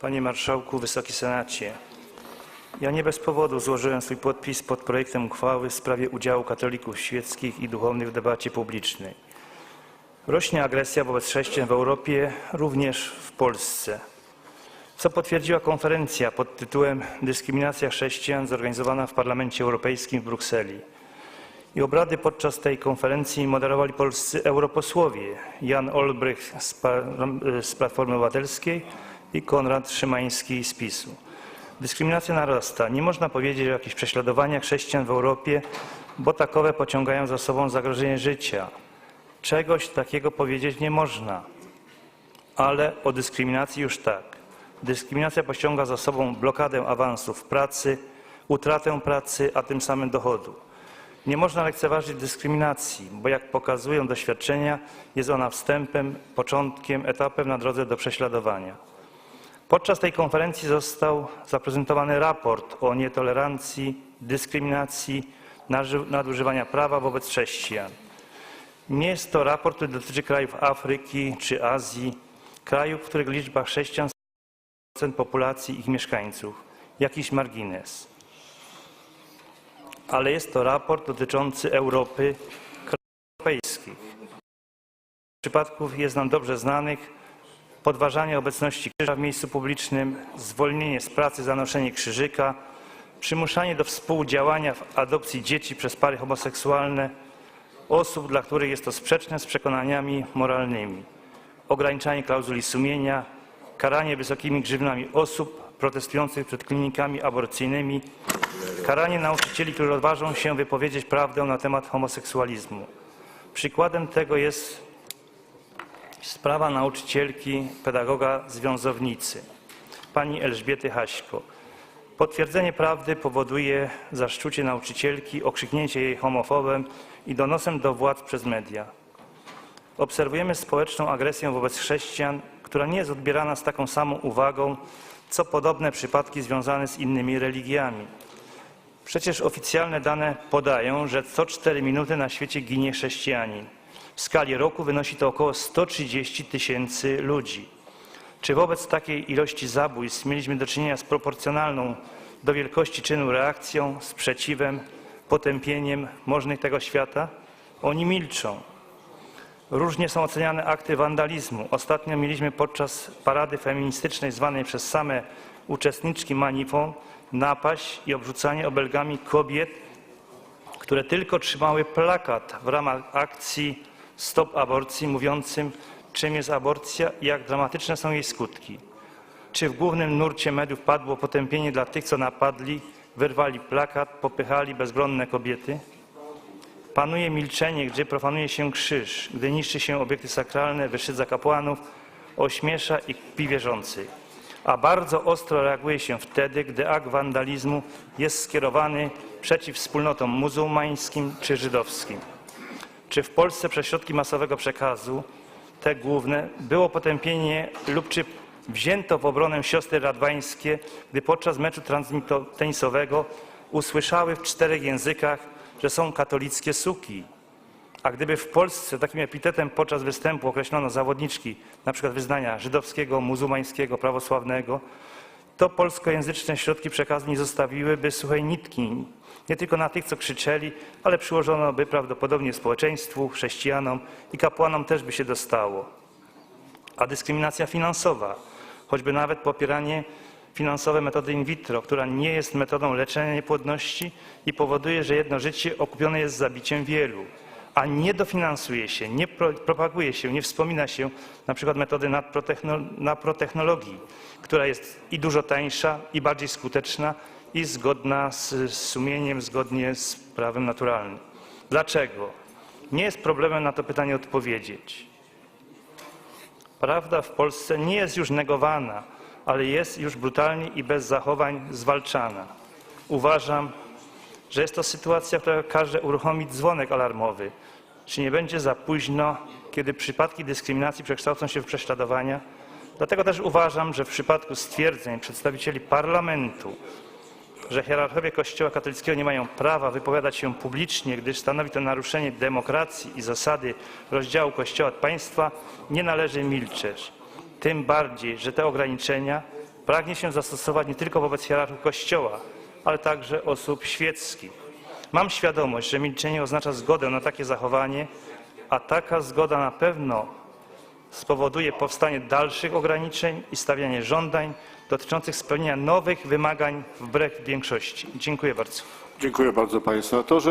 Panie Marszałku, Wysoki Senacie, ja nie bez powodu złożyłem swój podpis pod projektem uchwały w sprawie udziału katolików świeckich i duchownych w debacie publicznej. Rośnie agresja wobec chrześcijan w Europie, również w Polsce, co potwierdziła konferencja pod tytułem Dyskryminacja chrześcijan zorganizowana w Parlamencie Europejskim w Brukseli. I obrady podczas tej konferencji moderowali polscy europosłowie Jan Olbrych z, z Platformy Obywatelskiej i Konrad Szymański z PiSu. Dyskryminacja narasta. Nie można powiedzieć o jakichś prześladowaniach chrześcijan w Europie, bo takowe pociągają za sobą zagrożenie życia. Czegoś takiego powiedzieć nie można, ale o dyskryminacji już tak. Dyskryminacja pociąga za sobą blokadę awansów pracy, utratę pracy, a tym samym dochodu. Nie można lekceważyć dyskryminacji, bo jak pokazują doświadczenia, jest ona wstępem, początkiem, etapem na drodze do prześladowania. Podczas tej konferencji został zaprezentowany raport o nietolerancji, dyskryminacji, nadużywania prawa wobec chrześcijan. Nie jest to raport, który dotyczy krajów Afryki czy Azji, krajów, w których liczba chrześcijan procent populacji ich mieszkańców. Jakiś margines. Ale jest to raport dotyczący Europy, krajów europejskich. Przypadków jest nam dobrze znanych podważanie obecności krzyża w miejscu publicznym, zwolnienie z pracy za noszenie krzyżyka, przymuszanie do współdziałania w adopcji dzieci przez pary homoseksualne, osób, dla których jest to sprzeczne z przekonaniami moralnymi, ograniczanie klauzuli sumienia, karanie wysokimi grzywnami osób protestujących przed klinikami aborcyjnymi, karanie nauczycieli, którzy odważą się wypowiedzieć prawdę na temat homoseksualizmu. Przykładem tego jest Sprawa nauczycielki, pedagoga związownicy, pani Elżbiety Haśko. Potwierdzenie prawdy powoduje zaszczucie nauczycielki, okrzyknięcie jej homofobem i donosem do władz przez media. Obserwujemy społeczną agresję wobec chrześcijan, która nie jest odbierana z taką samą uwagą, co podobne przypadki związane z innymi religiami. Przecież oficjalne dane podają, że co 4 minuty na świecie ginie chrześcijanin. W skali roku wynosi to około 130 tysięcy ludzi. Czy wobec takiej ilości zabójstw mieliśmy do czynienia z proporcjonalną do wielkości czynu reakcją, sprzeciwem, potępieniem możnych tego świata? Oni milczą. Różnie są oceniane akty wandalizmu. Ostatnio mieliśmy podczas parady feministycznej zwanej przez same uczestniczki manifą napaść i obrzucanie obelgami kobiet, które tylko trzymały plakat w ramach akcji Stop Aborcji mówiącym, czym jest aborcja i jak dramatyczne są jej skutki. Czy w głównym nurcie mediów padło potępienie dla tych, co napadli, wyrwali plakat, popychali bezbronne kobiety? Panuje milczenie, gdzie profanuje się krzyż, gdy niszczy się obiekty sakralne, wyszydza kapłanów, ośmiesza i kpi wierzących. A bardzo ostro reaguje się wtedy, gdy akt wandalizmu jest skierowany przeciw wspólnotom muzułmańskim czy żydowskim. Czy w Polsce przez środki masowego przekazu, te główne, było potępienie lub czy wzięto w obronę siostry radwańskie, gdy podczas meczu transmitotenisowego usłyszały w czterech językach, że są katolickie suki? A gdyby w Polsce takim epitetem podczas występu określono zawodniczki, na przykład wyznania żydowskiego, muzułmańskiego, prawosławnego, to polskojęzyczne środki przekazu nie zostawiłyby suchej nitki, nie tylko na tych, co krzyczeli, ale przyłożono by prawdopodobnie społeczeństwu, chrześcijanom i kapłanom też by się dostało. A dyskryminacja finansowa, choćby nawet popieranie finansowe metody in vitro, która nie jest metodą leczenia niepłodności i powoduje, że jedno życie okupione jest zabiciem wielu, a nie dofinansuje się, nie pro, propaguje się, nie wspomina się na przykład metody naprotechnologii, która jest i dużo tańsza, i bardziej skuteczna, i zgodna z sumieniem, zgodnie z prawem naturalnym. Dlaczego? Nie jest problemem na to pytanie odpowiedzieć. Prawda w Polsce nie jest już negowana, ale jest już brutalnie i bez zachowań zwalczana. Uważam, że jest to sytuacja, która każe uruchomić dzwonek alarmowy. Czy nie będzie za późno, kiedy przypadki dyskryminacji przekształcą się w prześladowania? Dlatego też uważam, że w przypadku stwierdzeń przedstawicieli parlamentu, że hierarchowie Kościoła katolickiego nie mają prawa wypowiadać się publicznie, gdyż stanowi to naruszenie demokracji i zasady rozdziału Kościoła od państwa, nie należy milczeć. Tym bardziej, że te ograniczenia pragnie się zastosować nie tylko wobec hierarchów Kościoła, ale także osób świeckich. Mam świadomość, że milczenie oznacza zgodę na takie zachowanie, a taka zgoda na pewno spowoduje powstanie dalszych ograniczeń i stawianie żądań dotyczących spełnienia nowych wymagań wbrew większości. Dziękuję bardzo. Dziękuję bardzo panie senatorze.